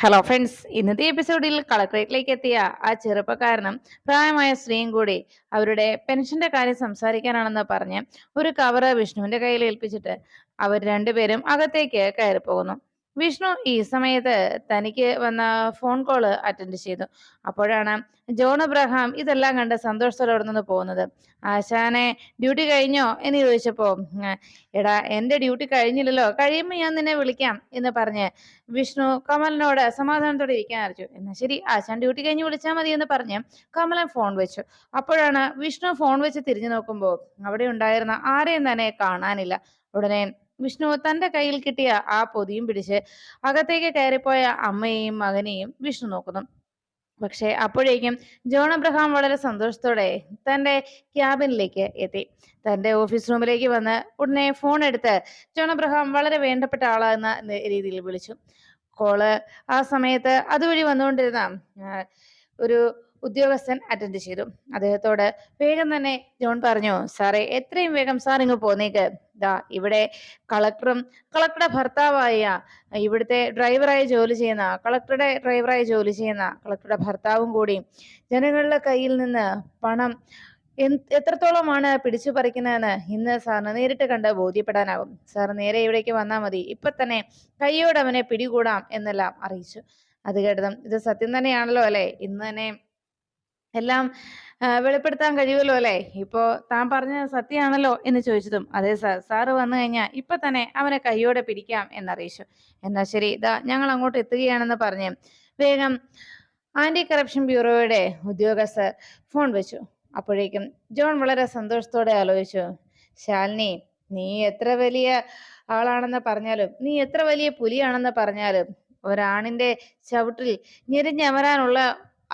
Hello friends ഇന്നത്തെ എപ്പിസോഡിൽ കളക്ട്രേറ്റിലേക്ക് എത്തിയ ആ ചെറുപ്പക്കാരനും പ്രായമായ സ്ത്രീയും കൂടി അവരുടെ പെൻഷന്റെ കാര്യം സംസാരിക്കാനാണെന്ന് പറഞ്ഞ് ഒരു കവറ് വിഷ്ണുവിന്റെ കയ്യിൽ ഏൽപ്പിച്ചിട്ട് അവർ രണ്ടുപേരും അകത്തേക്ക് കയറി പോകുന്നു വിഷ്ണു ഈ സമയത്ത് തനിക്ക് വന്ന ഫോൺ കോൾ അറ്റൻഡ് ചെയ്തു. അപ്പോഴാണ് ജോൺ അബ്രഹാം ഇതെല്ലാം കണ്ട് സന്തോഷത്തോടെ നിന്ന് പോകുന്നത്. ആശാനെ ഡ്യൂട്ടി കഴിഞ്ഞോ എന്ന് ചോദിച്ചപ്പോ എടാ എന്റെ ഡ്യൂട്ടി കഴിഞ്ഞില്ലല്ലോ. കഴിയുമ്പോൾ ഞാൻ നിന്നെ വിളിക്കാം എന്ന് പറഞ്ഞ് വിഷ്ണു കമലിനോട് സമാധാനത്തോടെ ഇരിക്കാൻ അറിയിച്ചു. എന്നാ ശരി ആശാൻ ഡ്യൂട്ടി കഴിഞ്ഞ് വിളിച്ചാൽ മതി എന്ന് പറഞ്ഞ് കമലൻ ഫോൺ വെച്ചു. അപ്പോഴാണ് വിഷ്ണു ഫോൺ വെച്ച് തിരിഞ്ഞു നോക്കുമ്പോൾ അവിടെ ഉണ്ടായിരുന്ന ആരെയും തന്നെ കാണാനില്ല. ഉടനെ വിഷ്ണു തന്റെ കയ്യിൽ കിട്ടിയ ആ പൊതിയും പിടിച്ച് അകത്തേക്ക് കയറിപ്പോയ അമ്മയെയും മകനെയും വിഷ്ണു നോക്കുന്നു. പക്ഷേ അപ്പോഴേക്കും ജോൺ അബ്രഹാം വളരെ സന്തോഷത്തോടെ തന്റെ ക്യാബിനിലേക്ക് എത്തി. തന്റെ ഓഫീസ് റൂമിലേക്ക് വന്ന് ഉടനെ ഫോൺ എടുത്ത് ജോൺ അബ്രഹാം വളരെ വേണ്ടപ്പെട്ട ആളാകുന്ന രീതിയിൽ വിളിച്ചു. കോൾ ആ സമയത്ത് അതുവഴി വന്നുകൊണ്ടിരുന്ന ഒരു ഉദ്യോഗസ്ഥൻ അറ്റൻഡ് ചെയ്തു. അദ്ദേഹത്തോട് വേഗം തന്നെ ജോൺ പറഞ്ഞു സാറേ എത്രയും വേഗം സാർ ഇങ്ങ് പോന്നേക്ക്. ദാ ഇവിടെ കളക്ടറും കളക്ടറുടെ ഭർത്താവായ ഇവിടുത്തെ ഡ്രൈവറായി ജോലി ചെയ്യുന്ന കളക്ടറുടെ ഡ്രൈവറായി ജോലി ചെയ്യുന്ന കളക്ടറുടെ ഭർത്താവും കൂടി ജനങ്ങളുടെ കയ്യിൽ നിന്ന് പണം എത്രത്തോളമാണ് പിടിച്ചു പറിക്കുന്നതെന്ന് ഇന്ന് സാറിന് നേരിട്ട് കണ്ട് ബോധ്യപ്പെടാനാകും. സാർ നേരെ ഇവിടേക്ക് വന്നാൽ മതി. ഇപ്പൊ തന്നെ കൈയോടെ അവനെ പിടികൂടാം എന്നെല്ലാം അറിയിച്ചു. അത് കേട്ടതും ഇത് സത്യം തന്നെയാണല്ലോ അല്ലെ? ഇന്ന് തന്നെ എല്ലാം വെളിപ്പെടുത്താൻ കഴിയുമല്ലോ അല്ലെ? ഇപ്പോ താൻ പറഞ്ഞ സത്യമാണല്ലോ എന്ന് ചോദിച്ചതും അതെ സാർ സാറ് വന്നു കഴിഞ്ഞാൽ ഇപ്പൊ തന്നെ അവനെ കൈയോടെ പിടിക്കാം എന്നറിയിച്ചു. എന്നാ ശരി ഇതാ ഞങ്ങൾ അങ്ങോട്ട് എത്തുകയാണെന്ന് പറഞ്ഞ് വേഗം ആന്റി കറപ്ഷൻ ബ്യൂറോയുടെ ഉദ്യോഗസ്ഥർ ഫോൺ വെച്ചു. അപ്പോഴേക്കും ജോൺ വളരെ സന്തോഷത്തോടെ ആലോചിച്ചു. ശാലിനി നീ എത്ര വലിയ ആളാണെന്ന് പറഞ്ഞാലും നീ എത്ര വലിയ പുലിയാണെന്ന് പറഞ്ഞാലും ഒരാണിന്റെ ചവിട്ടിൽ ഞെരിഞ്ഞമരാനുള്ള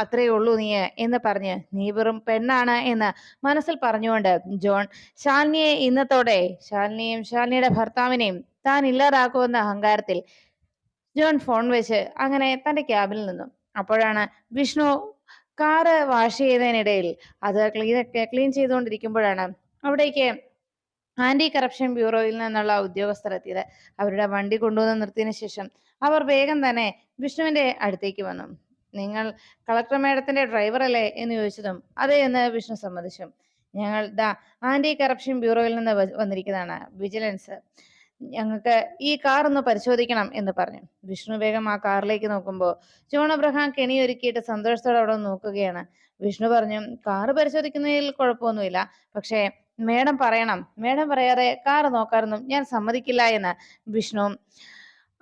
അത്രയേ ഉള്ളൂ നീ എന്ന് പറഞ്ഞ് നീ വെറും പെണ്ണാണ് എന്ന് മനസ്സിൽ പറഞ്ഞുകൊണ്ട് ജോൺ ശാലിനിയെ ഇന്നത്തോടെ ശാലിനിയും ശാലിനിയുടെ ഭർത്താവിനെയും താൻ ഇല്ലാതാക്കുമെന്ന അഹങ്കാരത്തിൽ ജോൺ ഫോൺ വെച്ച് അങ്ങനെ തന്റെ ക്യാബിൽ നിന്നു. അപ്പോഴാണ് വിഷ്ണു കാറ് വാഷ് ചെയ്തതിനിടയിൽ അത് ക്ലീൻ ക്ലീൻ ചെയ്തുകൊണ്ടിരിക്കുമ്പോഴാണ് അവിടേക്ക് ആന്റി കറപ്ഷൻ ബ്യൂറോയിൽ നിന്നുള്ള ഉദ്യോഗസ്ഥർ എത്തിയത്. അവരുടെ വണ്ടി കൊണ്ടുവന്ന് നിർത്തിയതിനു ശേഷം അവർ വേഗം തന്നെ വിഷ്ണുവിന്റെ അടുത്തേക്ക് വന്നു. നിങ്ങൾ കളക്ടർ മേഡത്തിന്റെ ഡ്രൈവർ അല്ലേ എന്ന് ചോദിച്ചതും അതെ എന്ന് വിഷ്ണു സമ്മതിച്ചു. ഞങ്ങൾ ദ ആന്റി കറപ്ഷൻ ബ്യൂറോയിൽ നിന്ന് വന്നിരിക്കുന്നതാണ്. വിജിലൻസ് ഞങ്ങൾക്ക് ഈ കാർ ഒന്ന് പരിശോധിക്കണം എന്ന് പറഞ്ഞു. വിഷ്ണു വേഗം ആ കാറിലേക്ക് നോക്കുമ്പോൾ ജോൺ അബ്രഹാം കെണി ഒരുക്കിയിട്ട് സന്തോഷത്തോടെ അവിടെ നോക്കുകയാണ്. വിഷ്ണു പറഞ്ഞു കാർ പരിശോധിക്കുന്നതിൽ കുഴപ്പമൊന്നുമില്ല. പക്ഷേ മേഡം പറയണം. മേഡം പറയാതെ കാർ നോക്കാറൊന്നും ഞാൻ സമ്മതിക്കില്ല എന്ന് വിഷ്ണു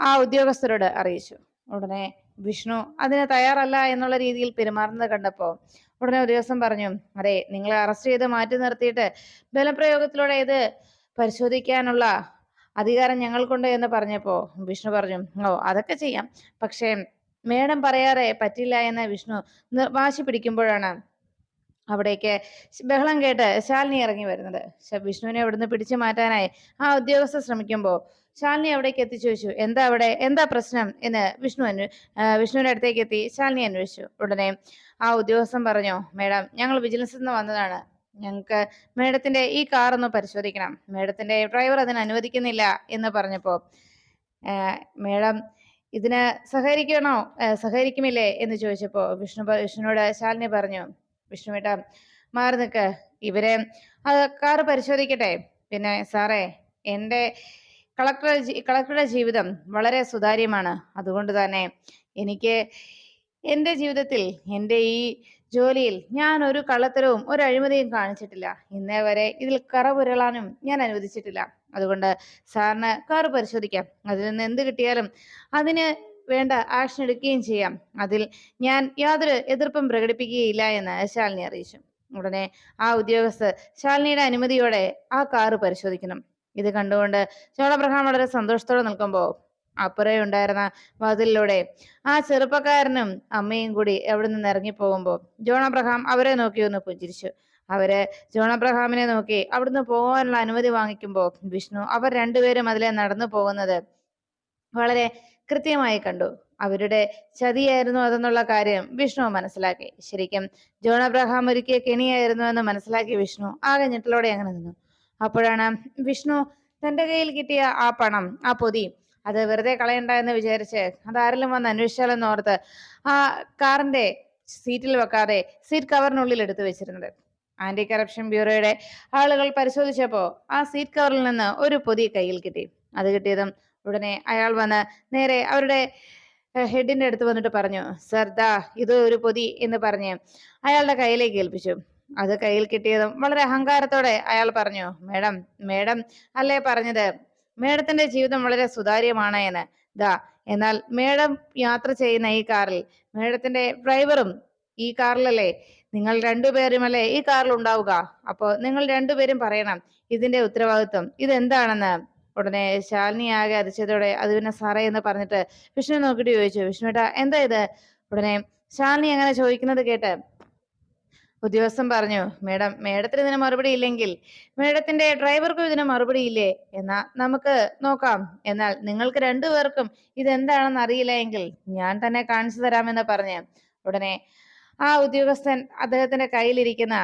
ആ ഉദ്യോഗസ്ഥരോട് അറിയിച്ചു. ഉടനെ വിഷ്ണു അതിന് തയ്യാറല്ല എന്നുള്ള രീതിയിൽ പെരുമാറുന്നത് കണ്ടപ്പോ ഉടനെ ഒരു ദിവസം പറഞ്ഞു അതെ നിങ്ങളെ അറസ്റ്റ് ചെയ്ത് മാറ്റി നിർത്തിയിട്ട് ബലപ്രയോഗത്തിലൂടെ ഇത് പരിശോധിക്കാനുള്ള അധികാരം ഞങ്ങൾക്കുണ്ട് എന്ന് പറഞ്ഞപ്പോ വിഷ്ണു പറഞ്ഞു ഓ അതൊക്കെ ചെയ്യാം. പക്ഷേ മേഡം പറയാറേ പറ്റില്ല എന്ന് വിഷ്ണു നിർവാശി പിടിക്കുമ്പോഴാണ് അവിടേക്ക് ബഹളം കേട്ട് ശാലിനി ഇറങ്ങി വരുന്നത്. വിഷ്ണുവിനെ അവിടുന്ന് പിടിച്ചു മാറ്റാനായി ആ ഉദ്യോഗസ്ഥ ശ്രമിക്കുമ്പോൾ ശാലിനി അവിടേക്ക് എത്തിച്ചു ചോദിച്ചു എന്താ അവിടെ? എന്താ പ്രശ്നം? എന്ന് വിഷ്ണു അന്വേ വിഷ്ണുവിന്റെ അടുത്തേക്ക് എത്തി ശാലിനി അന്വേഷിച്ചു. ഉടനെ ആ ഉദ്യോഗസ്ഥൻ പറഞ്ഞു മേഡം ഞങ്ങൾ വിജിലൻസിൽ നിന്ന് വന്നതാണ്. ഞങ്ങൾക്ക് മേഡത്തിന്റെ ഈ കാർ ഒന്ന് പരിശോധിക്കണം. മേഡത്തിന്റെ ഡ്രൈവർ അതിന് അനുവദിക്കുന്നില്ല എന്ന് പറഞ്ഞപ്പോ ആ, മേഡം ഇതിന് സഹകരിക്കണോ? സഹകരിക്കുമില്ലേ എന്ന് ചോദിച്ചപ്പോൾ വിഷ്ണു വിഷ്ണുവിനോട് ശാലിനി പറഞ്ഞു വിഷ്ണുവേട്ട മാറി നിൽക്ക്. ഇവരെ കാറ് പരിശോധിക്കട്ടെ. പിന്നെ സാറേ എന്റെ കളക്ടർ കളക്ടറുടെ ജീവിതം വളരെ സുതാര്യമാണ്. അതുകൊണ്ട് തന്നെ എനിക്ക് എന്റെ ജീവിതത്തിൽ എന്റെ ഈ ജോലിയിൽ ഞാൻ ഒരു കള്ളത്തരവും ഒരു അഴിമതിയും കാണിച്ചിട്ടില്ല. ഇന്നേ വരെ ഇതിൽ കറ പുരളാനും ഞാൻ അനുവദിച്ചിട്ടില്ല. അതുകൊണ്ട് സാറിന് കാറ് പരിശോധിക്കാം. അതിൽ നിന്ന് എന്ത് കിട്ടിയാലും അതിന് വേണ്ട ആക്ഷൻ എടുക്കുകയും ചെയ്യാം. അതിൽ ഞാൻ യാതൊരു എതിർപ്പും പ്രകടിപ്പിക്കുകയില്ല എന്ന് ശാലിനി അറിയിച്ചു. ഉടനെ ആ ഉദ്യോഗസ്ഥർ ശാലിനിയുടെ അനുമതിയോടെ ആ കാറ് പരിശോധിക്കണം. ഇത് കണ്ടുകൊണ്ട് അബ്രഹാം വളരെ സന്തോഷത്തോടെ നിൽക്കുമ്പോൾ അപ്പുറേ ഉണ്ടായിരുന്ന വാതിലിലൂടെ ആ ചെറുപ്പക്കാരനും അമ്മയും കൂടി എവിടെ നിന്ന് ഇറങ്ങിപ്പോകുമ്പോൾ ജോൺ അബ്രഹാം അവരെ നോക്കി ഒന്ന് പുഞ്ചിരിച്ചു. അവർ ജോൺ അബ്രഹാമിനെ നോക്കി അവിടുന്ന് പോകാനുള്ള അനുമതി വാങ്ങിക്കുമ്പോൾ വിഷ്ണു അവർ രണ്ടുപേരും അതിലെ നടന്നു പോകുന്നത് വളരെ കൃത്യമായി കണ്ടു. അവരുടെ ചതിയായിരുന്നു അതെന്നുള്ള കാര്യം വിഷ്ണു മനസ്സിലാക്കി. ശരിക്കും ജോൺ അബ്രഹാം ഒരുക്കിയ കെണിയായിരുന്നു എന്ന് മനസ്സിലാക്കി വിഷ്ണു. ആകെ ഞെട്ടലോടെ അങ്ങനെ നിന്നു. അപ്പോഴാണ് വിഷ്ണു തന്റെ കയ്യിൽ കിട്ടിയ ആ പണം ആ പൊതി അത് വെറുതെ കളയണ്ട എന്ന് വിചാരിച്ച് അതാരെങ്കിലും വന്ന് അന്വേഷിച്ചാലെന്ന് ഓർത്ത് ആ കാറിന്റെ സീറ്റിൽ വെക്കാതെ സീറ്റ് കവറിനുള്ളിൽ എടുത്തു വെച്ചിരുന്നത്. ആന്റി കറപ്ഷൻ ബ്യൂറോയുടെ ആളുകൾ പരിശോധിച്ചപ്പോ ആ സീറ്റ് കവറിൽ നിന്ന് ഒരു പൊതി കയ്യിൽ കിട്ടി. അത് കിട്ടിയതും ഉടനെ അയാൾ വന്ന് നേരെ അവരുടെ ഹെഡിന്റെ അടുത്ത് വന്നിട്ട് പറഞ്ഞു സർദാ ഇത് ഒരു പൊതി എന്ന് പറഞ്ഞ് അയാളുടെ കയ്യിലേക്ക് ഏൽപ്പിച്ചു. അത് കയ്യിൽ കിട്ടിയതും വളരെ അഹങ്കാരത്തോടെ അയാൾ പറഞ്ഞു മേഡം മേഡം അല്ലേ പറഞ്ഞത്? മേഡത്തിന്റെ ജീവിതം വളരെ സുതാര്യമാണ് എന്ന്. ദാ എന്നാൽ മേഡം യാത്ര ചെയ്യുന്ന ഈ കാറിൽ മേഡത്തിന്റെ ഡ്രൈവറും ഈ കാറിലല്ലേ? നിങ്ങൾ രണ്ടുപേരുമല്ലേ ഈ കാറിൽ ഉണ്ടാവുക? അപ്പോ നിങ്ങൾ രണ്ടുപേരും പറയണം ഇതിന്റെ ഉത്തരവാദിത്വം. ഇതെന്താണെന്ന്? ഉടനെ ശാലിനി ആകെ അതിശയത്തോടെ അത് പിന്നെ സാറേ എന്ന് പറഞ്ഞിട്ട് വിഷ്ണു നോക്കിയിട്ട് ചോദിച്ചു. വിഷ്ണുട്ടാ എന്താ ഇത്? ഉടനെ ശാലിനി അങ്ങനെ ചോദിക്കുന്നത് കേട്ട് ഉദ്യോഗസ്ഥൻ പറഞ്ഞു മേഡം മേഡത്തിന് ഇതിന് മറുപടി ഇല്ലെങ്കിൽ മേഡത്തിന്റെ ഡ്രൈവർക്കും ഇതിന് മറുപടി ഇല്ലേ? എന്നാ നമുക്ക് നോക്കാം. എന്നാൽ നിങ്ങൾക്ക് രണ്ടുപേർക്കും ഇതെന്താണെന്ന് അറിയില്ല എങ്കിൽ ഞാൻ തന്നെ കാണിച്ചു തരാമെന്ന് പറഞ്ഞ് ഉടനെ ആ ഉദ്യോഗസ്ഥൻ അദ്ദേഹത്തിന്റെ കയ്യിലിരിക്കുന്ന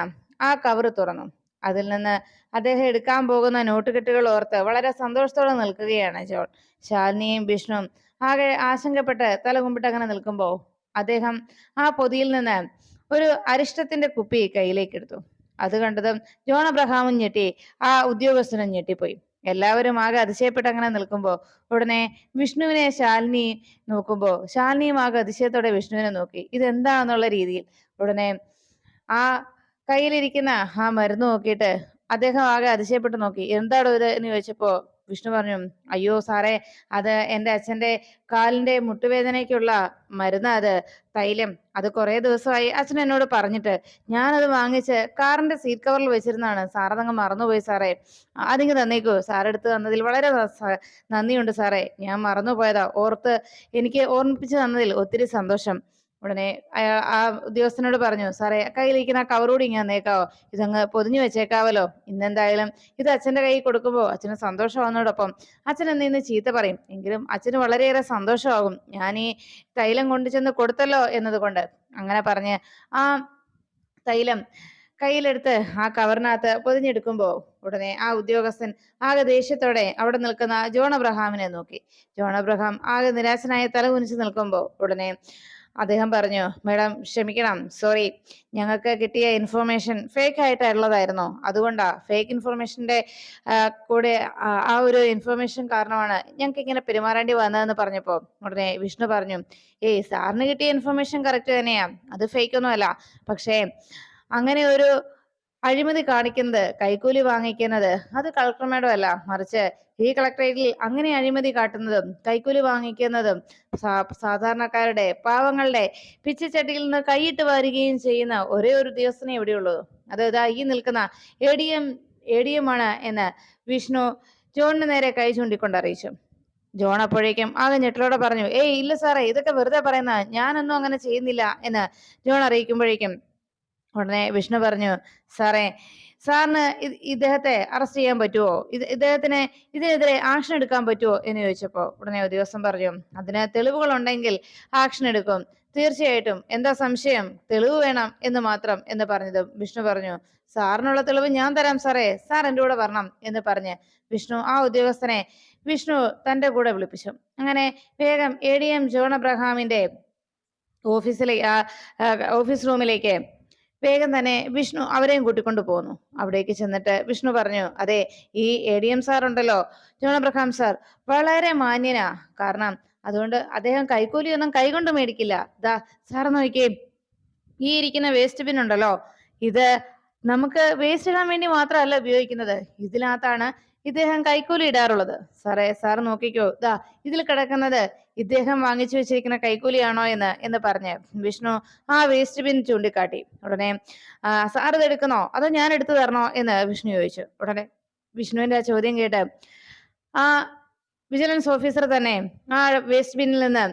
ആ കവറ് തുറന്നു. അതിൽ നിന്ന് അദ്ദേഹം എടുക്കാൻ പോകുന്ന നോട്ടുകെട്ടുകൾ ഓർത്ത് വളരെ സന്തോഷത്തോടെ നിൽക്കുകയാണ് ജോൺ. ശാലിനിയും വിഷ്ണുവും ആകെ ആശങ്കപ്പെട്ട് തലകുമ്പിട്ട് അങ്ങനെ നിൽക്കുമ്പോൾ അദ്ദേഹം ആ പൊതിയിൽ നിന്ന് ഒരു അരിഷ്ടത്തിന്റെ കുപ്പി കയ്യിലേക്ക് എടുത്തു. അത് കണ്ടതും ജോൺ അബ്രഹാമും ഞെട്ടി ആ ഉദ്യോഗസ്ഥനും ഞെട്ടിപ്പോയി. എല്ലാവരും ആകെ അതിശയപ്പെട്ട് അങ്ങനെ നിൽക്കുമ്പോൾ ഉടനെ വിഷ്ണുവിനെ ശാലിനി നോക്കുമ്പോൾ ശാലിനിയും ആകെ അതിശയത്തോടെ വിഷ്ണുവിനെ നോക്കി. ഇതെന്താണെന്നുള്ള രീതിയിൽ ഉടനെ ആ കയ്യിലിരിക്കുന്ന ആ മരുന്ന് നോക്കിയിട്ട് അദ്ദേഹം ആകെ അതിശയപ്പെട്ട് നോക്കി. എന്താണ് ഇത് എന്ന് ചോദിച്ചപ്പോ വിഷ്ണു പറഞ്ഞു അയ്യോ സാറേ അത് എന്റെ അച്ഛന്റെ കാലിന്റെ മുട്ടുവേദനയ്ക്കുള്ള മരുന്ന് അത്. തൈലം. അത് കുറേ ദിവസമായി അച്ഛൻ എന്നോട് പറഞ്ഞിട്ട് ഞാനത് വാങ്ങിച്ച് കാറിന്റെ സീറ്റ് കവറിൽ വെച്ചിരുന്നാണ് സാറതങ്ങ് മറന്നുപോയി സാറേ. അതിങ്ങ് തന്നേക്കു. സാറെടുത്ത് തന്നതിൽ വളരെ നന്ദിയുണ്ട് സാറേ. ഞാൻ മറന്നുപോയതാ. ഓർത്ത് എനിക്ക് ഓർമ്മിപ്പിച്ച് തന്നതിൽ ഒത്തിരി സന്തോഷം. ഉടനെ ആ ഉദ്യോഗസ്ഥനോട് പറഞ്ഞു സാറേ കയ്യിലിരിക്കുന്ന കവറൂടി ഇങ്ങനെ തന്നേക്കാവോ ഇതങ്ങ് പൊതിഞ്ഞു വെച്ചേക്കാവല്ലോ. ഇന്നെന്തായാലും ഇത് അച്ഛന്റെ കൈ കൊടുക്കുമ്പോൾ അച്ഛന് സന്തോഷമാവുന്നതോടൊപ്പം അച്ഛൻ എന്നെ ഇന്ന് ചീത്ത പറയും. എങ്കിലും അച്ഛന് വളരെയേറെ സന്തോഷമാകും. ഞാൻ ഈ തൈലം കൊണ്ടു ചെന്ന് കൊടുത്തല്ലോ എന്നതുകൊണ്ട്. അങ്ങനെ പറഞ്ഞ് ആ തൈലം കയ്യിലെടുത്ത് ആ കവറിനകത്ത് പൊതിഞ്ഞെടുക്കുമ്പോൾ ഉടനെ ആ ഉദ്യോഗസ്ഥൻ ആകെ ദേഷ്യത്തോടെ അവിടെ നിൽക്കുന്ന ജോൺ അബ്രഹാമിനെ നോക്കി. ജോൺ അബ്രഹാം ആകെ നിരാശനായ തല കുനിച്ച് നിൽക്കുമ്പോൾ ഉടനെ അദ്ദേഹം പറഞ്ഞു മേഡം ക്ഷമിക്കണം സോറി. ഞങ്ങൾക്ക് കിട്ടിയ ഇൻഫർമേഷൻ ഫേക്ക് ആയിട്ടുള്ളതായിരുന്നു. അതുകൊണ്ടാ ഫേക്ക് ഇൻഫർമേഷന്റെ കൂടെ ആ ഒരു ഇൻഫർമേഷൻ കാരണമാണ് ഞങ്ങൾക്ക് ഇങ്ങനെ പെരുമാറേണ്ടി വന്നതെന്ന് പറഞ്ഞപ്പോൾ ഉടനെ വിഷ്ണു പറഞ്ഞു ഏയ് സാറിന് കിട്ടിയ ഇൻഫർമേഷൻ കറക്റ്റ് തന്നെയാ. അത് ഫേക്ക് ഒന്നുമല്ല. പക്ഷേ അങ്ങനെ ഒരു അഴിമതി കാണിക്കുന്നത് കൈക്കൂലി വാങ്ങിക്കുന്നത് അത് കളക്ടർ മേഡം അല്ല മറിച്ച് ഈ കളക്ടറേറ്റിൽ അങ്ങനെ അഴിമതി കാട്ടുന്നതും കൈക്കൂലി വാങ്ങിക്കുന്നതും സാധാരണക്കാരുടെ പാവങ്ങളുടെ പിച്ചച്ചട്ടിയിൽ നിന്ന് കൈയിട്ട് വരികയും ചെയ്യുന്ന ഒരേ ഒരു ദിവസമേ എവിടെയുള്ളൂ അത് ഇതാ ഈ നിൽക്കുന്ന A D M A D M ആണ് എന്ന് വിഷ്ണു ജോണിന് നേരെ കൈ ചൂണ്ടിക്കൊണ്ട് അറിയിച്ചു. ജോൺ അപ്പോഴേക്കും ആകെ ഞെട്ടലോടെ പറഞ്ഞു ഏയ് ഇല്ല സാറേ ഇതൊക്കെ വെറുതെ പറയുന്ന ഞാനൊന്നും അങ്ങനെ ചെയ്യുന്നില്ല എന്ന് ജോൺ അറിയിക്കുമ്പോഴേക്കും ഉടനെ വിഷ്ണു പറഞ്ഞു സാറേ സാറിന് ഇദ്ദേഹത്തെ അറസ്റ്റ് ചെയ്യാൻ പറ്റുമോ ഇത് ഇദ്ദേഹത്തിന് ഇതിനെതിരെ ആക്ഷൻ എടുക്കാൻ പറ്റുമോ എന്ന് ചോദിച്ചപ്പോ ഉടനെ ഉദ്യോഗസ്ഥൻ പറഞ്ഞു അതിന് തെളിവുകൾ ഉണ്ടെങ്കിൽ ആക്ഷൻ എടുക്കും. തീർച്ചയായിട്ടും. എന്താ സംശയം? തെളിവ് വേണം എന്ന് മാത്രം എന്ന് പറഞ്ഞതും വിഷ്ണു പറഞ്ഞു സാറിനുള്ള തെളിവ് ഞാൻ തരാം സാറേ. സാർ എന്റെ കൂടെ വരണം എന്ന് പറഞ്ഞ് വിഷ്ണു ആ ഉദ്യോഗസ്ഥനെ വിഷ്ണു തന്റെ കൂടെ വിളിപ്പിച്ചു. അങ്ങനെ വേഗം എ ഡി എം ജോൺ അബ്രഹാമിന്റെ ഓഫീസിലേക്ക് ഓഫീസ് റൂമിലേക്ക് വേഗം തന്നെ വിഷ്ണു അവരെയും കൂട്ടിക്കൊണ്ടു പോന്നു അവിടേക്ക് ചെന്നിട്ട് വിഷ്ണു പറഞ്ഞു അതെ ഈ എ ഡി എം സാർ ഉണ്ടല്ലോ ജോൺ സാർ വളരെ മാന്യനാ. കാരണം അതുകൊണ്ട് അദ്ദേഹം കൈക്കൂലിയൊന്നും കൈകൊണ്ട് മേടിക്കില്ല. ദാ സാർ നോക്കിയേ ഈ ഇരിക്കുന്ന വേസ്റ്റ് ബിൻ ഉണ്ടല്ലോ. ഇത് നമുക്ക് വേസ്റ്റ് ഇടാൻ വേണ്ടി മാത്രമല്ല ഉപയോഗിക്കുന്നത്. ഇതിനകത്താണ് ഇദ്ദേഹം കൈക്കൂലി ഇടാറുള്ളത്. സാറേ സാർ നോക്കിക്കോ. ദാ ഇതിൽ കിടക്കുന്നത് ഇദ്ദേഹം വാങ്ങിച്ചു വെച്ചിരിക്കുന്ന കൈക്കൂലിയാണോ എന്ന് എന്ന് പറഞ്ഞ് വിഷ്ണു ആ വേസ്റ്റ് ബിൻ ചൂണ്ടിക്കാട്ടി. ഉടനെ സാർ ഇത് എടുക്കണോ അതോ ഞാൻ എടുത്തു തരണോ എന്ന് വിഷ്ണു ചോദിച്ചു. ഉടനെ വിഷ്ണുവിന്റെ ആ ചോദ്യം കേട്ട് ആ വിജിലൻസ് ഓഫീസർ തന്നെ ആ വേസ്റ്റ് ബിന്നിൽ നിന്ന്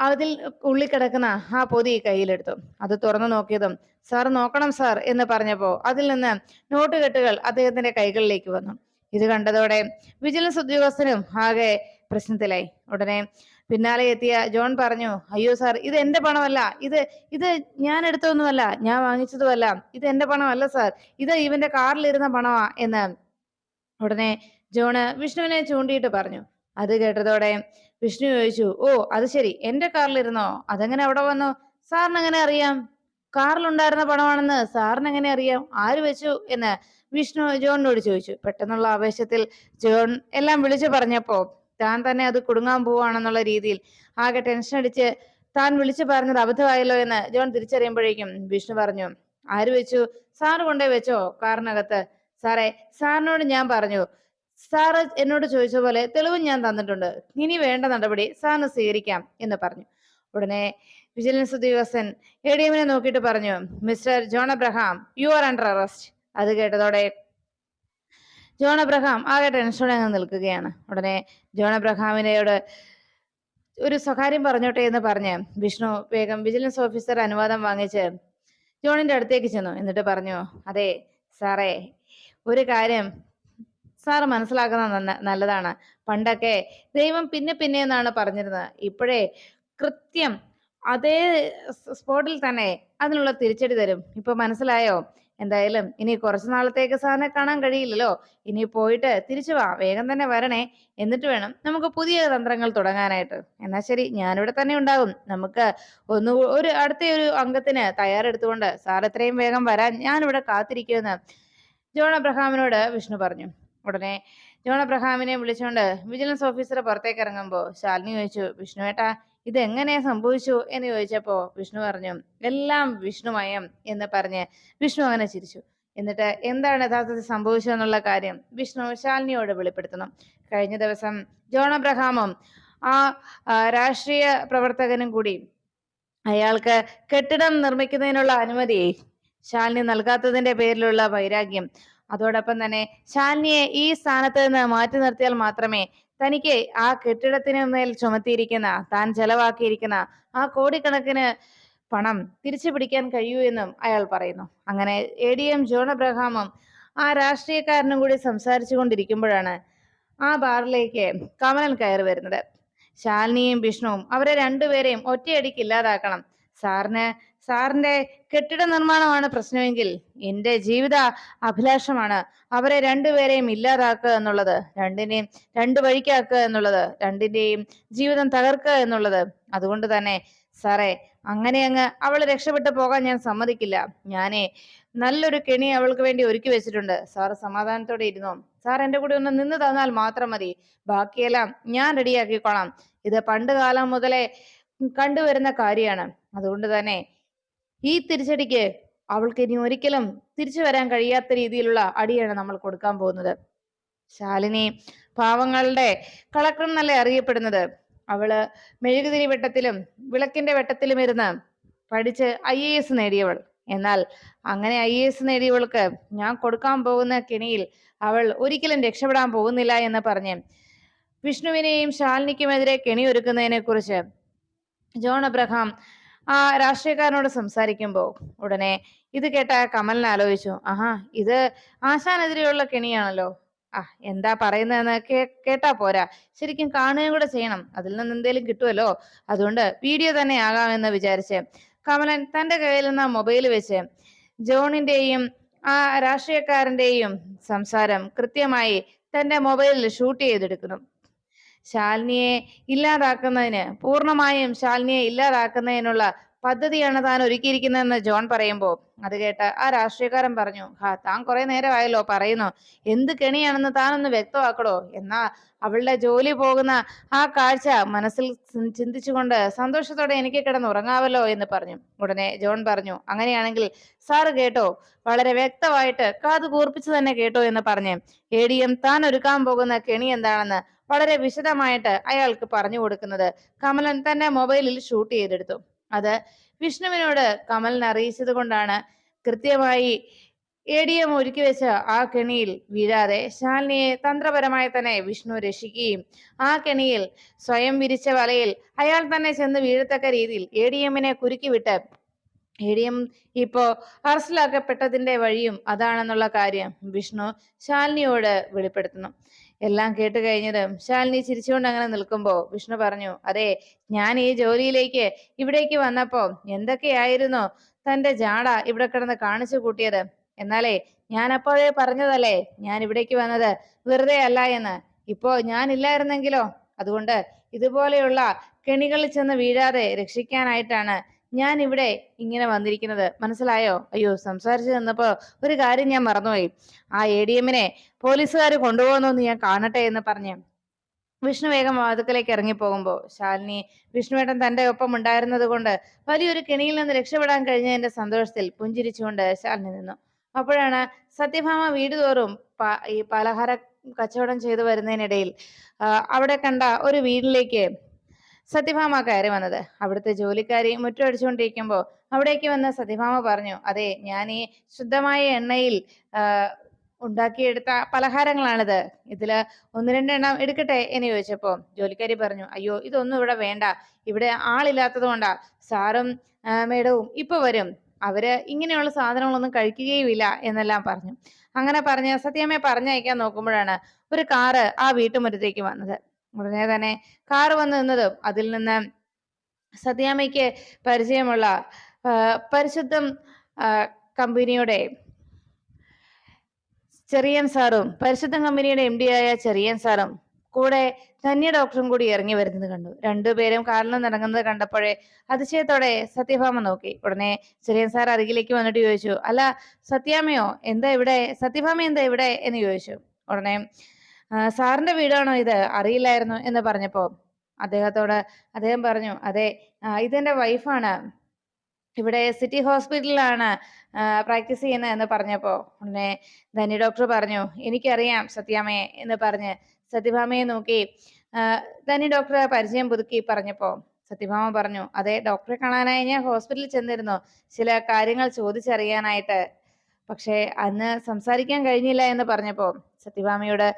അതിൽ ഉള്ളി കിടക്കുന്ന ആ പൊതി കയ്യിലെടുത്തു. അത് തുറന്നു നോക്കിയതും സാർ നോക്കണം സാർ എന്ന് പറഞ്ഞപ്പോ അതിൽ നിന്ന് നോട്ടുകെട്ടുകൾ അദ്ദേഹത്തിന്റെ കൈകളിലേക്ക് വന്നു. ഇത് കണ്ടതോടെ വിജിലൻസ് ഉദ്യോഗസ്ഥനും ആകെ പ്രശ്നത്തിലായി. ഉടനെ പിന്നാലെ എത്തിയ ജോൺ പറഞ്ഞു അയ്യോ സാർ ഇത് എന്റെ പണമല്ല. ഇത് ഇത് ഞാൻ എടുത്തതൊന്നുമല്ല. ഞാൻ വാങ്ങിച്ചതുമല്ല. ഇത് എന്റെ പണമല്ല സാർ. ഇത് ഇവന്റെ കാറിലിരുന്ന പണമാ എന്ന് ഉടനെ ജോണ് വിഷ്ണുവിനെ ചൂണ്ടിയിട്ട് പറഞ്ഞു. അത് കേട്ടതോടെ വിഷ്ണു ചോദിച്ചു ഓ അത് ശരി. എന്റെ കാറിലിരുന്നോ? അതെങ്ങനെ അവിടെ വന്നു? സാറിന് എങ്ങനെ അറിയാം? കാറിലുണ്ടായിരുന്ന പണമാണെന്ന് സാറിന് എങ്ങനെ അറിയാം? ആര് വെച്ചു? എന്ന് വിഷ്ണു ജോണിനോട് ചോദിച്ചു. പെട്ടെന്നുള്ള ആവേശത്തിൽ ജോൺ എല്ലാം വിളിച്ചു പറഞ്ഞപ്പോ താൻ തന്നെ അത് കുടുങ്ങാൻ പോവാണെന്നുള്ള രീതിയിൽ ആകെ ടെൻഷൻ അടിച്ച് താൻ വിളിച്ചു പറഞ്ഞത് അബദ്ധമായല്ലോ എന്ന് ജോൺ തിരിച്ചറിയുമ്പോഴേക്കും വിഷ്ണു പറഞ്ഞു ആര് വെച്ചു? സാറ് കൊണ്ടേ വെച്ചോ കാറിനകത്ത്? സാറേ സാറിനോട് ഞാൻ പറഞ്ഞു. സാറ് എന്നോട് ചോദിച്ച പോലെ തെളിവും ഞാൻ തന്നിട്ടുണ്ട്. ഇനി വേണ്ട നടപടി സാറിന് സ്വീകരിക്കാം എന്ന് പറഞ്ഞു. ഉടനെ വിജിലൻസ് ഉദ്യോഗസ്ഥൻ എ ഡി എമ്മിനെ നോക്കിയിട്ട് പറഞ്ഞു mister John Abraham you are under arrest അത് കേട്ടതോടെ ജോൺ അബ്രഹാം ആകെ ടെൻഷനോടെ അങ്ങ് നിൽക്കുകയാണ്. ഉടനെ ജോൺ അബ്രഹാമിനോട് ഒരു സ്വകാര്യം പറഞ്ഞോട്ടെ എന്ന് പറഞ്ഞ് വിഷ്ണു വേഗം വിജിലൻസ് ഓഫീസർ അനുവാദം വാങ്ങിച്ച് ജോണിന്റെ അടുത്തേക്ക് ചെന്നു. എന്നിട്ട് പറഞ്ഞു അതെ സാറേ ഒരു കാര്യം സാറ് മനസ്സിലാക്കുന്ന നല്ലതാണ്. പണ്ടൊക്കെ ദൈവം പിന്നെ പിന്നെ എന്നാണ് പറഞ്ഞിരുന്നത്. ഇപ്പോഴേ കൃത്യം അതേ സ്പോട്ടിൽ തന്നെ അതിനുള്ള തിരിച്ചടി തരും. ഇപ്പൊ മനസ്സിലായോ? എന്തായാലും ഇനി കുറച്ചു നാളത്തേക്ക് സാറിനെ കാണാൻ കഴിയില്ലല്ലോ. ഇനി പോയിട്ട് തിരിച്ചു വാ വേഗം തന്നെ വരണേ. എന്നിട്ട് വേണം നമുക്ക് പുതിയ തന്ത്രങ്ങൾ തുടങ്ങാനായിട്ട്. എന്നാ ശരി ഞാനിവിടെ തന്നെ ഉണ്ടാകും. നമുക്ക് ഒന്ന് ഒരു അടുത്ത ഒരു അംഗത്തിന് തയ്യാറെടുത്തുകൊണ്ട് സാർ എത്രയും വേഗം വരാൻ ഞാനിവിടെ കാത്തിരിക്കുമെന്ന് ജോൺ അബ്രഹാമിനോട് വിഷ്ണു പറഞ്ഞു. ഉടനെ ജോൺ അബ്രഹാമിനെ വിളിച്ചുകൊണ്ട് വിജിലൻസ് ഓഫീസറെ പുറത്തേക്ക് ഇറങ്ങുമ്പോൾ ശാലിനി ചോദിച്ചു വിഷ്ണു ഏട്ടാ ഇത് എങ്ങനെ സംഭവിച്ചു എന്ന് ചോദിച്ചപ്പോ വിഷ്ണു പറഞ്ഞു എല്ലാം വിഷ്ണുമയം എന്ന് പറഞ്ഞ് വിഷ്ണു അങ്ങനെ ചിരിച്ചു. എന്നിട്ട് എന്താണ് യഥാർത്ഥത്തിൽ സംഭവിച്ചു എന്നുള്ള കാര്യം വിഷ്ണു ശാലിനിയോട് വെളിപ്പെടുത്തണം കഴിഞ്ഞ ദിവസം ജോൺ അബ്രഹാമും ആ, രാഷ്ട്രീയ പ്രവർത്തകനും കൂടി അയാൾക്ക് കെട്ടിടം നിർമ്മിക്കുന്നതിനുള്ള അനുമതി ശാലിനി നൽകാത്തതിന്റെ പേരിലുള്ള വൈരാഗ്യം. അതോടൊപ്പം തന്നെ ശാലിനിയെ ഈ സ്ഥാനത്ത് നിന്ന് മാറ്റി നിർത്തിയാൽ മാത്രമേ തനിക്ക് ആ കെട്ടിടത്തിന് മേൽ ചുമത്തിയിരിക്കുന്ന താൻ ചെലവാക്കിയിരിക്കുന്ന ആ കോടിക്കണക്കിന് പണം തിരിച്ചു പിടിക്കാൻ കഴിയൂ എന്നും അയാൾ പറയുന്നു. അങ്ങനെ എ ഡി എം ജോൺ അബ്രഹാമും ആ രാഷ്ട്രീയക്കാരനും കൂടി സംസാരിച്ചു കൊണ്ടിരിക്കുമ്പോഴാണ് ആ ബാറിലേക്ക് കമലൻ കയറി വരുന്നത്. ശാലിനിയും വിഷ്ണുവും അവരെ രണ്ടുപേരെയും ഒറ്റയടിക്ക് ഇല്ലാതാക്കണം. സാറിന് സാറിന്റെ കെട്ടിട നിർമ്മാണമാണ് പ്രശ്നമെങ്കിൽ എന്റെ ജീവിത അഭിലാഷമാണ് അവരെ രണ്ടുപേരെയും ഇല്ലാതാക്കുക എന്നുള്ളത് രണ്ടിനെയും രണ്ടു വഴിക്കാക്കുക എന്നുള്ളത് രണ്ടിന്റെയും ജീവിതം തകർക്കുക എന്നുള്ളത്. അതുകൊണ്ട് തന്നെ സാറേ അങ്ങനെ അങ്ങ് അവൾ രക്ഷപ്പെട്ടു പോകാൻ ഞാൻ സമ്മതിക്കില്ല. ഞാനേ നല്ലൊരു കെണി അവൾക്ക് വേണ്ടി ഒരുക്കി വെച്ചിട്ടുണ്ട്. സാറ് സമാധാനത്തോടെ ഇരുന്നോ? സാർ എന്റെ കൂടെ ഒന്ന് നിന്ന് തന്നാൽ മാത്രം മതി. ബാക്കിയെല്ലാം ഞാൻ റെഡിയാക്കിക്കോളാം. ഇത് പണ്ട് കാലം മുതലേ കണ്ടുവരുന്ന കാര്യമാണ്. അതുകൊണ്ട് തന്നെ ഈ തിരിച്ചടിക്ക് അവൾക്ക് ഇനി ഒരിക്കലും തിരിച്ചു വരാൻ കഴിയാത്ത രീതിയിലുള്ള അടിയാണ് നമ്മൾ കൊടുക്കാൻ പോകുന്നത്. ശാലിനി പാവങ്ങളുടെ കളക്ടർ എന്നല്ലേ അറിയപ്പെടുന്നത്? അവൾ മെഴുകുതിരി വെട്ടത്തിലും വിളക്കിന്റെ വെട്ടത്തിലും ഇരുന്ന് പഠിച്ച് ഐ എ എസ് നേടിയവൾ. എന്നാൽ അങ്ങനെ ഐ എ എസ് നേടിയവൾക്ക് ഞാൻ കൊടുക്കാൻ പോകുന്ന കെണിയിൽ അവൾ ഒരിക്കലും രക്ഷപ്പെടാൻ പോകുന്നില്ല എന്ന് പറഞ്ഞ് വിഷ്ണുവിനെയും ശാലിനിക്കുമെതിരെ കെണി ഒരുക്കുന്നതിനെ കുറിച്ച് ജോൺ അബ്രഹാം ആ രാഷ്ട്രീയക്കാരനോട് സംസാരിക്കുമ്പോൾ ഉടനെ ഇത് കേട്ട കമലിന് ആലോചിച്ചു ആഹാ ഇത് ആശാനെതിരെയുള്ള കെണിയാണല്ലോ. ആ എന്താ പറയുന്നതെന്ന് കേ കേട്ടാ പോരാ. ശരിക്കും കാണുകയും കൂടെ ചെയ്യണം. അതിൽ നിന്ന് എന്തേലും കിട്ടുമല്ലോ അതുകൊണ്ട് വീഡിയോ തന്നെ ആകാമെന്ന് വിചാരിച്ച് കമലൻ തന്റെ കയ്യിൽ നിന്ന് മൊബൈൽ വെച്ച് ജോണിന്റെയും ആ രാഷ്ട്രീയക്കാരന്റെയും സംസാരം കൃത്യമായി തന്റെ മൊബൈലിൽ ഷൂട്ട് ചെയ്തെടുക്കുന്നു. ശാലിനിയെ ഇല്ലാതാക്കുന്നതിന് പൂർണമായും ശാലിനിയെ ഇല്ലാതാക്കുന്നതിനുള്ള പദ്ധതിയാണ് താൻ ഒരുക്കിയിരിക്കുന്നതെന്ന് ജോൺ പറയുമ്പോൾ അത് കേട്ട ആ രാഷ്ട്രീയക്കാരൻ പറഞ്ഞു ഹാ താൻ കുറെ നേരമായല്ലോ പറയുന്നു. എന്ത് കെണിയാണെന്ന് താനൊന്ന് വ്യക്തമാക്കടോ. എന്നാ അവളുടെ ജോലി പോകുന്ന ആ കാഴ്ച മനസ്സിൽ ചിന്തിച്ചുകൊണ്ട് സന്തോഷത്തോടെ എനിക്ക് കിടന്ന് ഉറങ്ങാവല്ലോ എന്ന് പറഞ്ഞു. ഉടനെ ജോൺ പറഞ്ഞു അങ്ങനെയാണെങ്കിൽ സാറ് കേട്ടോ വളരെ വ്യക്തമായിട്ട് കാത് കൂർപ്പിച്ച് തന്നെ കേട്ടോ എന്ന് പറഞ്ഞ് എ ഡി എം താൻ ഒരുക്കാൻ പോകുന്ന കെണി എന്താണെന്ന് വളരെ വിശദമായിട്ട് അയാൾക്ക് പറഞ്ഞു കൊടുക്കുന്നത്. കമലൻ തന്നെ മൊബൈലിൽ ഷൂട്ട് ചെയ്തെടുത്തു. അത് വിഷ്ണുവിനോട് കമലിനെ അറിയിച്ചത് കൊണ്ടാണ്. കൃത്യമായി എ ഡി എം ഒരുക്കി വെച്ച ആ കെണിയിൽ വീഴാതെ ശാലിനിയെ തന്ത്രപരമായി തന്നെ വിഷ്ണു രക്ഷിക്കുകയും ആ കെണിയിൽ സ്വയം വിരിച്ച വലയിൽ അയാൾ തന്നെ ചെന്ന് വീഴത്തക്ക രീതിയിൽ എ ഡി എമ്മിനെ കുരുക്കിവിട്ട് എ ഡി എം ഇപ്പോ അറസ്റ്റിലാക്കപ്പെട്ടതിന്റെ വഴിയും അതാണെന്നുള്ള കാര്യം വിഷ്ണു ശാലിനിയോട് വെളിപ്പെടുത്തുന്നു. എല്ലാം കേട്ട് കഴിഞ്ഞതും ശാലിനി ചിരിച്ചുകൊണ്ട് അങ്ങനെ നിൽക്കുമ്പോ വിഷ്ണു പറഞ്ഞു അതെ ഞാൻ ഈ ജോലിയിലേക്ക് ഇവിടേക്ക് വന്നപ്പോ എന്തൊക്കെയായിരുന്നു തന്റെ ജാട ഇവിടെ കിടന്ന് കാണിച്ചു കൂട്ടിയത്? എന്നാലേ ഞാൻ അപ്പോഴേ പറഞ്ഞതല്ലേ ഞാൻ ഇവിടേക്ക് വന്നത് വെറുതെ അല്ല എന്ന്. ഇപ്പോ ഞാൻ ഇല്ലായിരുന്നെങ്കിലോ അതുകൊണ്ട് ഇതുപോലെയുള്ള കെണികളിൽ ചെന്ന് വീഴാതെ രക്ഷിക്കാനായിട്ടാണ് ഞാൻ ഇവിടെ ഇങ്ങനെ വന്നിരിക്കുന്നത്. മനസ്സിലായോ? അയ്യോ സംസാരിച്ചു നിന്നപ്പോ ഒരു കാര്യം ഞാൻ മറന്നുപോയി. ആ എ ഡി എമ്മിനെ പോലീസുകാർ കൊണ്ടുപോകുന്നു ഞാൻ കാണട്ടെ എന്ന് പറഞ്ഞു വിഷ്ണു വേഗം വാതുക്കലേക്ക് ഇറങ്ങിപ്പോകുമ്പോ ശാലിനി വിഷ്ണുവേട്ടൻ തന്റെ ഒപ്പം ഉണ്ടായിരുന്നത് കൊണ്ട് വലിയൊരു കെണിയിൽ നിന്ന് രക്ഷപ്പെടാൻ കഴിഞ്ഞതിന്റെ സന്തോഷത്തിൽ പുഞ്ചിരിച്ചുകൊണ്ട് ശാലിനി നിന്നു. അപ്പോഴാണ് സത്യഭാമ വീട് തോറും ഈ പലഹാര കച്ചവടം ചെയ്തു വരുന്നതിനിടയിൽ അവിടെ കണ്ട ഒരു വീട്ടിലേക്ക് സത്യഭാമ കയറി വന്നത്. അവിടുത്തെ ജോലിക്കാരി മുറ്റമടിച്ചുകൊണ്ടിരിക്കുമ്പോൾ അവിടേക്ക് വന്ന സത്യഭാമ പറഞ്ഞു അതെ ഞാൻ ഈ ശുദ്ധമായ എണ്ണയിൽ ഉണ്ടാക്കിയെടുത്ത പലഹാരങ്ങളാണിത്. ഇതിൽ ഒന്ന് രണ്ടെണ്ണം എടുക്കട്ടെ? എന്ന് ചോദിച്ചപ്പോ ജോലിക്കാരി പറഞ്ഞു അയ്യോ ഇതൊന്നും ഇവിടെ വേണ്ട. ഇവിടെ ആളില്ലാത്തത് കൊണ്ടാ. സാറും മേഡവും ഇപ്പൊ വരും. അവർ ഇങ്ങനെയുള്ള സാധനങ്ങളൊന്നും കഴിക്കുകയുമില്ല എന്നെല്ലാം പറഞ്ഞു. അങ്ങനെ പറഞ്ഞ് സത്യമേ പറഞ്ഞയക്കാൻ നോക്കുമ്പോഴാണ് ഒരു കാറ് ആ വീട്ടുമുറ്റത്തേക്ക് വന്നത്. ഉടനെ തന്നെ കാർ വന്ന് നിന്നതും അതിൽ നിന്ന് സത്യാമ്മയ്ക്ക് പരിചയമുള്ള പരിശുദ്ധം കമ്പനിയുടെ ചെറിയൻ സാറും പരിശുദ്ധം കമ്പനിയുടെ എം ഡി ആയ ചെറിയൻ സാറും കൂടെ ധന്യ ഡോക്ടറും കൂടി ഇറങ്ങി വരുന്നത് കണ്ടു. രണ്ടുപേരും കാറിൽ നിന്ന് ഇറങ്ങുന്നത് കണ്ടപ്പോഴേ അതിശയത്തോടെ സത്യഭാമ നോക്കി. ഉടനെ ചെറിയൻ സാർ അരികിലേക്ക് വന്നിട്ട് ചോദിച്ചു അല്ല സത്യാമയോ എന്താ ഇവിടെ? സത്യഭാമ എന്താ ഇവിടെ? എന്ന് ചോദിച്ചു. ഉടനെ സാറിന്റെ വീടാണോ ഇത്? അറിയില്ലായിരുന്നു എന്ന് പറഞ്ഞപ്പോ അദ്ദേഹത്തോട് അദ്ദേഹം പറഞ്ഞു അതെ ഇതെന്റെ വൈഫാണ്. ഇവിടെ സിറ്റി ഹോസ്പിറ്റലിലാണ് പ്രാക്ടീസ് ചെയ്യുന്നത് എന്ന് പറഞ്ഞപ്പോ ഉടനെ ധനി ഡോക്ടർ പറഞ്ഞു എനിക്കറിയാം സത്യാമയെ എന്ന് പറഞ്ഞ് സത്യഭാമയെ നോക്കി. ധനി ഡോക്ടറെ പരിചയം പുതുക്കി പറഞ്ഞപ്പോ സത്യഭാമ പറഞ്ഞു അതെ ഡോക്ടറെ കാണാനായി ഞാൻ ഹോസ്പിറ്റലിൽ ചെന്നിരുന്നു. ചില കാര്യങ്ങൾ ചോദിച്ചറിയാനായിട്ട്. പക്ഷേ അന്ന് സംസാരിക്കാൻ കഴിഞ്ഞില്ല എന്ന് പറഞ്ഞപ്പോ സത്യഭാമയോട്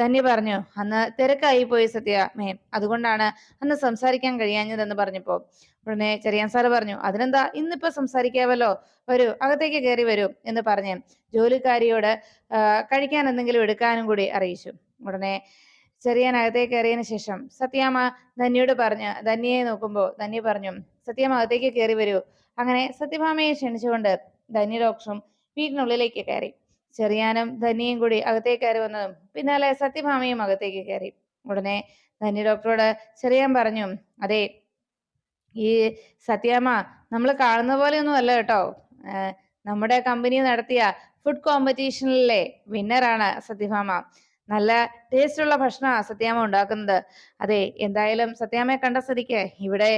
ധന്യ പറഞ്ഞു അന്ന് തിരക്കായി പോയി സത്യഭാമേ അതുകൊണ്ടാണ് അന്ന് സംസാരിക്കാൻ കഴിയാഞ്ഞതെന്ന് പറഞ്ഞപ്പോ. ഉടനെ ചെറിയാൻ സാറ് പറഞ്ഞു അതിനെന്താ ഇന്നിപ്പോ സംസാരിക്കാവല്ലോ വരൂ അകത്തേക്ക് കയറി വരൂ എന്ന് പറഞ്ഞ് ജോലിക്കാരിയോട് കഴിക്കാൻ എന്തെങ്കിലും എടുക്കാനും കൂടി അറിയിച്ചു. ഉടനെ ചെറിയാൻ അകത്തേക്ക് കയറിയതിന് ശേഷം സത്യാമ്മ ധന്യയോട് പറഞ്ഞു ധന്യയെ നോക്കുമ്പോൾ ധന്യ പറഞ്ഞു സത്യാമ്മ അകത്തേക്ക് കയറി വരൂ. അങ്ങനെ സത്യഭാമയെ ക്ഷണിച്ചുകൊണ്ട് ധന്യ ഡോക്ടറും വീടിനുള്ളിലേക്ക് കയറി. ചെറിയാനും ധനിയും കൂടി അകത്തേക്ക് കയറി വന്നതും. പിന്നാലെ സത്യഭാമയും അകത്തേക്ക് കയറി. ഉടനെ ധനി ഡോക്ടറോട് ചെറിയാൻ പറഞ്ഞു അതെ ഈ സത്യാമ്മ നമ്മൾ കാണുന്ന പോലെയൊന്നും അല്ല കേട്ടോ നമ്മുടെ കമ്പനി നടത്തിയ ഫുഡ് കോമ്പറ്റീഷനിലെ വിന്നറാണ് സത്യഭാമ. നല്ല ടേസ്റ്റ് ഉള്ള ഭക്ഷണമാണ് സത്യാമ്മ ഉണ്ടാക്കുന്നത്. അതെ എന്തായാലും സത്യാമ്മയെ കണ്ട സ്ഥിതിക്ക് ഇവിടെ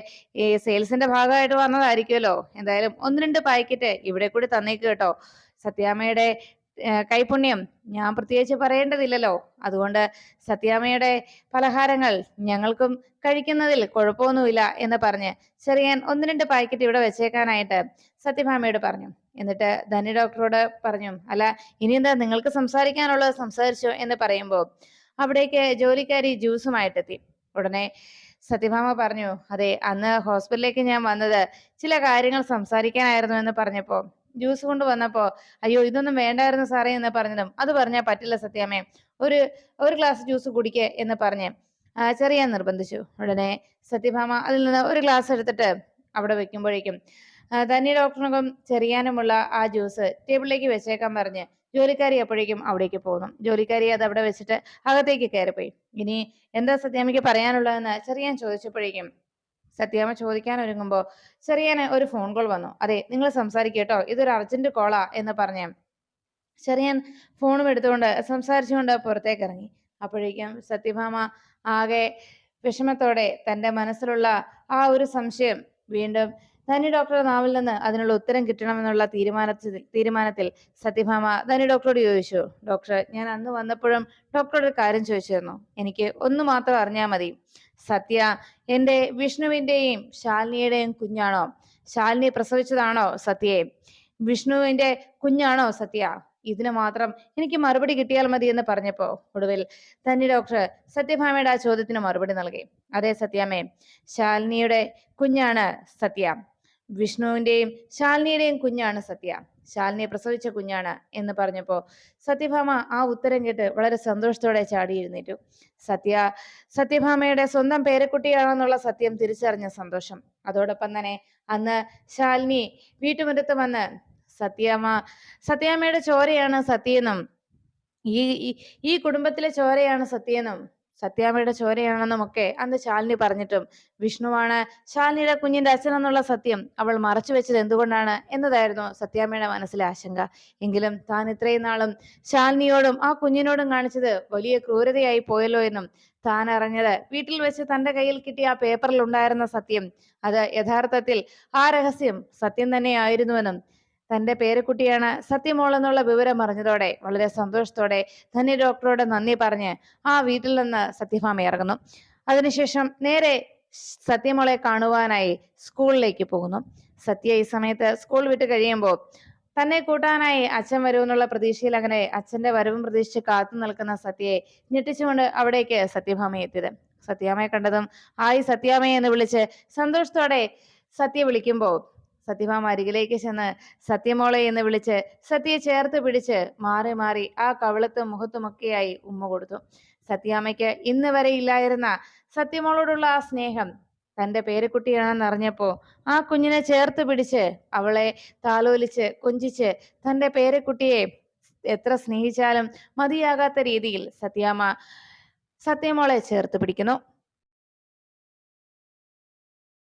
ഈ സെയിൽസിന്റെ ഭാഗമായിട്ട് വന്നതായിരിക്കുമല്ലോ. എന്തായാലും ഒന്ന് രണ്ട് പാക്കറ്റ് ഇവിടെ കൂടി തന്നേക്ക് കേട്ടോ. സത്യാമ്മയുടെ കൈപുണ്യം. ഞാൻ പ്രത്യേകിച്ച് പറയേണ്ടതില്ലല്ലോ. അതുകൊണ്ട് സത്യാമ്മയുടെ പലഹാരങ്ങൾ ഞങ്ങൾക്കും കഴിക്കുന്നതിൽ കുഴപ്പമൊന്നുമില്ല എന്ന് പറഞ്ഞ് ചെറിയാൻ ഒന്ന് രണ്ട് പാക്കറ്റ് ഇവിടെ വെച്ചേക്കാനായിട്ട് സത്യഭാമയോട് പറഞ്ഞു. എന്നിട്ട് ധനി ഡോക്ടറോട് പറഞ്ഞു അല്ല ഇനി എന്താ നിങ്ങൾക്ക് സംസാരിക്കാനുള്ളത് സംസാരിച്ചോ? എന്ന് പറയുമ്പോൾ അവിടേക്ക് ജോലിക്കാരി ജ്യൂസുമായിട്ടെത്തി ഉടനെ സത്യഭാമ പറഞ്ഞു അതെ അന്ന് ഹോസ്പിറ്റലിലേക്ക് ഞാൻ വന്നത് ചില കാര്യങ്ങൾ സംസാരിക്കാനായിരുന്നു എന്ന് പറഞ്ഞപ്പോ ജ്യൂസ് കൊണ്ട് വന്നപ്പോ അയ്യോ ഇതൊന്നും വേണ്ടായിരുന്നു സാറേ എന്ന് പറഞ്ഞതും അത് പറഞ്ഞാൽ പറ്റില്ല സത്യാമ്മേ ഒരു ഒരു ഗ്ലാസ് ജ്യൂസ് കുടിക്കേ എന്ന് പറഞ്ഞേ. ചെറിയാൻ നിർബന്ധിച്ചു. ഉടനെ സത്യഭാമ അതിൽ നിന്ന് ഒരു ഗ്ലാസ് എടുത്തിട്ട് അവിടെ വെക്കുമ്പോഴേക്കും തന്നെ ഡോക്ടറിനൊപ്പം ചെറിയാനുമുള്ള ആ ജ്യൂസ് ടേബിളിലേക്ക് വെച്ചേക്കാൻ പറഞ്ഞ് ജോലിക്കാരി അപ്പോഴേക്കും അവിടേക്ക് പോകുന്നു ജോലിക്കാരി അത് അവിടെ വെച്ചിട്ട് അകത്തേക്ക് കയറിപ്പോയി. ഇനി എന്താ സത്യാമിക്ക് പറയാനുള്ളതെന്ന് ചെറിയാൻ ചോദിച്ചപ്പോഴേക്കും സത്യാമ്മ ചോദിക്കാൻ ഒരുങ്ങുമ്പോൾ ചെറിയനെ ഒരു ഫോൺ കോൾ വന്നു. അതെ നിങ്ങൾ സംസാരിക്കട്ടോ ഇതൊരു അർജന്റ് കോളാ എന്ന് പറഞ്ഞ് ചെറിയൻ ഫോണും എടുത്തുകൊണ്ട് സംസാരിച്ചുകൊണ്ട് പുറത്തേക്ക് ഇറങ്ങി അപ്പോഴേക്കും സത്യഭാമ ആകെ വിഷമത്തോടെ തന്റെ മനസ്സിലുള്ള ആ ഒരു സംശയം വീണ്ടും ധനി ഡോക്ടറെ നാവിൽ നിന്ന് അതിനുള്ള ഉത്തരം കിട്ടണമെന്നുള്ള തീരുമാനത്തിൽ തീരുമാനത്തിൽ സത്യഭാമ ധനി ഡോക്ടറോട് ചോദിച്ചു. ഡോക്ടർ ഞാൻ അന്ന് വന്നപ്പോഴും ഡോക്ടറോട് ഒരു കാര്യം ചോദിച്ചിരുന്നു. എനിക്ക് ഒന്ന് മാത്രം അറിഞ്ഞാൽ മതി. സത്യ എന്റെ വിഷ്ണുവിന്റെയും ശാലിനിയുടെയും കുഞ്ഞാണോ? ശാലിനി പ്രസവിച്ചതാണോ സത്യയെ വിഷ്ണുവിന്റെ കുഞ്ഞാണോ സത്യ? ഇതിന് മാത്രം എനിക്ക് മറുപടി കിട്ടിയാൽ മതി എന്ന് പറഞ്ഞപ്പോ ഒടുവിൽ തന്നെ ഡോക്ടർ സത്യഭാമയുടെ ആ ചോദ്യത്തിന് മറുപടി നൽകി. അതെ സത്യാമ്മേ ശാലിനിയുടെ കുഞ്ഞാണ് സത്യ. വിഷ്ണുവിന്റെയും ശാലിനിയുടെയും കുഞ്ഞാണ് സത്യ. ശാലിനിയെ പ്രസവിച്ച കുഞ്ഞാണ് എന്ന് പറഞ്ഞപ്പോൾ സത്യഭാമ ആ ഉത്തരം കേട്ട് വളരെ സന്തോഷത്തോടെ ചാടിയിരുന്നിട്ടു സത്യ സത്യഭാമയുടെ സ്വന്തം പേരക്കുട്ടിയാണെന്നുള്ള സത്യം തിരിച്ചറിഞ്ഞ സന്തോഷം. അതോടൊപ്പം തന്നെ അന്ന് ശാലിനി വീട്ടുമുറ്റത്ത് വന്ന് സത്യാമ്മ സത്യാമ്മയുടെ ചോരയാണ് സത്യെന്നും ഈ ഈ കുടുംബത്തിലെ ചോരയാണ് സത്യെന്നും സത്യാമ്മയുടെ ചോരയാണെന്നുമൊക്കെ അന്ന് ശാലിനി പറഞ്ഞിട്ടും. വിഷ്ണുവാണ് ശാലിനിയുടെ കുഞ്ഞിന്റെ അച്ഛനെന്നുള്ള സത്യം അവൾ മറച്ചു വെച്ചത് എന്തുകൊണ്ടാണ് എന്നതായിരുന്നു സത്യാമ്മയുടെ മനസ്സിലെ ആശങ്ക. എങ്കിലും താൻ ഇത്രയും നാളും ശാലിനിയോടും ആ കുഞ്ഞിനോടും കാണിച്ചത് വലിയ ക്രൂരതയായി പോയല്ലോ എന്നും താൻ അറിഞ്ഞത്. വീട്ടിൽ വെച്ച് തന്റെ കയ്യിൽ കിട്ടിയ ആ പേപ്പറിൽ ഉണ്ടായിരുന്ന സത്യം. അത് യഥാർത്ഥത്തിൽ ആ രഹസ്യം സത്യം തന്നെയായിരുന്നുവെന്നും തന്റെ പേരക്കുട്ടിയാണ് സത്യമോൾ എന്നുള്ള വിവരം അറിഞ്ഞതോടെ വളരെ സന്തോഷത്തോടെ തന്നെ ഡോക്ടറോട് നന്ദി പറഞ്ഞ് ആ വീട്ടിൽ നിന്ന് സത്യഭാമ ഇറങ്ങുന്നു. അതിനുശേഷം നേരെ സത്യമോളെ കാണുവാനായി സ്കൂളിലേക്ക് പോകുന്നു. സത്യ ഈ സമയത്ത് സ്കൂൾ വിട്ട് കഴിയുമ്പോൾ തന്നെ കൂട്ടാനായി അച്ഛൻ വരുമെന്നുള്ള പ്രതീക്ഷയിൽ അങ്ങനെ അച്ഛന്റെ വരവും പ്രതീക്ഷിച്ച് കാത്തു നിൽക്കുന്ന സത്യയെ ഞെട്ടിച്ചുകൊണ്ട് അവിടേക്ക് സത്യഭാമ എത്തിയത്. സത്യാമയെ കണ്ടതും ആയി സത്യാമയെ എന്ന് വിളിച്ച് സന്തോഷത്തോടെ സത്യ വിളിക്കുമ്പോൾ സത്യഭാമ അരികിലേക്ക് ചെന്ന് സത്യമോളെ എന്ന് വിളിച്ച് സത്യയെ ചേർത്ത് പിടിച്ച് മാറി മാറി ആ കവിളത്തും മുഖത്തുമൊക്കെയായി ഉമ്മ കൊടുത്തു. സത്യാമ്മയ്ക്ക് ഇന്ന് വരെ ഇല്ലായിരുന്ന സത്യമോളോടുള്ള ആ സ്നേഹം തന്റെ പേരക്കുട്ടിയാണെന്ന് അറിഞ്ഞപ്പോ ആ കുഞ്ഞിനെ ചേർത്ത് പിടിച്ച് അവളെ താലോലിച്ച് കൊഞ്ചിച്ച് തന്റെ പേരക്കുട്ടിയെ എത്ര സ്നേഹിച്ചാലും മതിയാകാത്ത രീതിയിൽ സത്യാമ്മ സത്യമോളെ ചേർത്ത് പിടിക്കുന്നു.